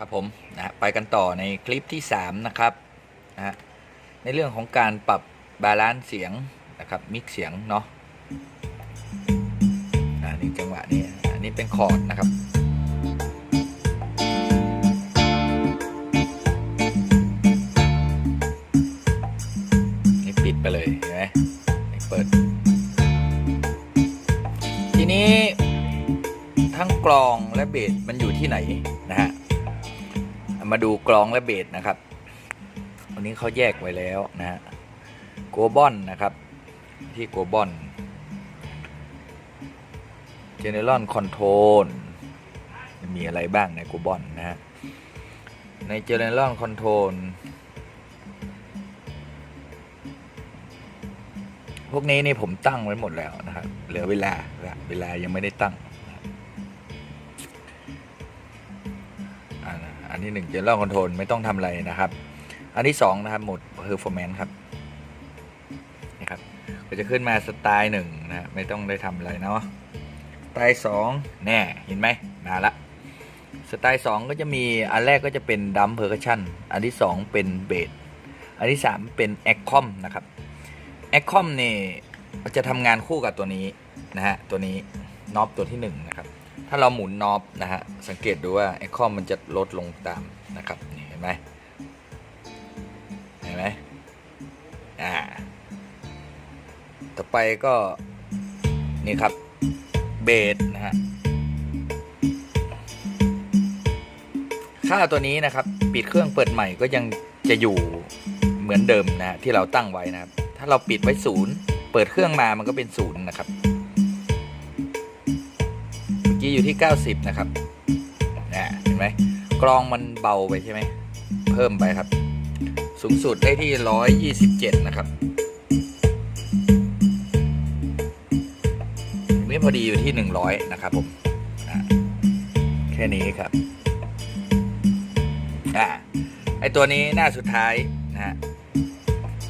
ครับผมนะไปกันต่อในคลิปที่ 3 นะครับนะในเรื่องของการปรับบาลานซ์เสียงนะครับมิกเสียงเนาะอ่านี่จังหวะนี้อันนี้เป็นคอร์ดนะครับนี่ปิดไปเลยเห็นไหมนี่เปิด ทีนี้ทั้งกลองและเบสมันอยู่ที่ไหนนะฮะ มาดูกลองและเบสนะครับ วันนี้เขาแยกไว้แล้วนะฮะโกบอนนะครับ ที่โกบอน General Control มีอะไรบ้างในโกบอนนะฮะ ใน General Control พวกนี้นี่ผมตั้งไว้หมดแล้วนะครับ เหลือเวลา เวลายังไม่ได้ตั้ง อันที่หนึ่ง General Control ไม่ต้องทำอะไรนะครับ อันที่สองนะครับโหมด Performance ครับนี่ครับก็จะขึ้นมาสไตล์หนึ่งนะฮะไม่ต้องได้ทำอะไรเนาะสไตล์สองแน่เห็นไหมมาละสไตล์สองก็จะมีอันแรกก็จะเป็นดัมเพอร์คัชชันอันที่สองเป็นเบสอันที่สามเป็นแอคคอมนะครับแอคคอมนี่จะทำงานคู่กับตัวนี้นะฮะตัวนี้น็อปตัวที่หนึ่งนะครับ ถ้าเราหมุนน็อปนะฮะ สังเกตดูว่าไอคอมมันจะลดลงตามนะครับเห็นไหมเห็นไหมอ่า ต่อไปก็ นี่ครับ เบสนะฮะ ค่าตัวนี้นะครับ ปิดเครื่องเปิดใหม่ก็ยังจะอยู่เหมือนเดิมนะที่เราตั้งไว้นะครับ ถ้าเราปิดไว้ศูนย์เปิดเครื่องมามันก็เป็นศูนย์นะครับ กี้อยู่ที่ 90 นะครับนะเห็นไหมกรองมันเบาไปใช่ไหม เพิ่มไปครับ สูงสุดได้ที่ 127 นะครับนี่พอดีอยู่ที่ 100 นะครับผมอะแค่นี้ครับอะไอตัวนี้หน้าสุดท้ายนะฮะ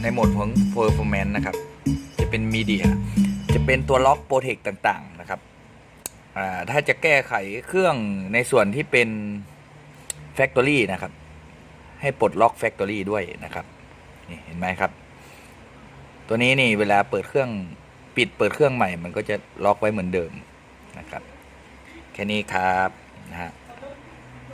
ในโหมดของ performance นะครับ จะเป็นมีเดียจะเป็นตัวล็อกโปรเทคต่าง ๆ ถ้าจะแก้ไขเครื่องในส่วนที่เป็น Factory นะครับ ให้ปลดล็อก Factory ด้วยนะครับนี่เห็นไหมครับ ตัวนี้นี่เวลาเปิดเครื่องปิดเปิดเครื่องใหม่ มันก็จะล็อกไว้เหมือนเดิมนะครับ แค่นี้ครับนะฮะ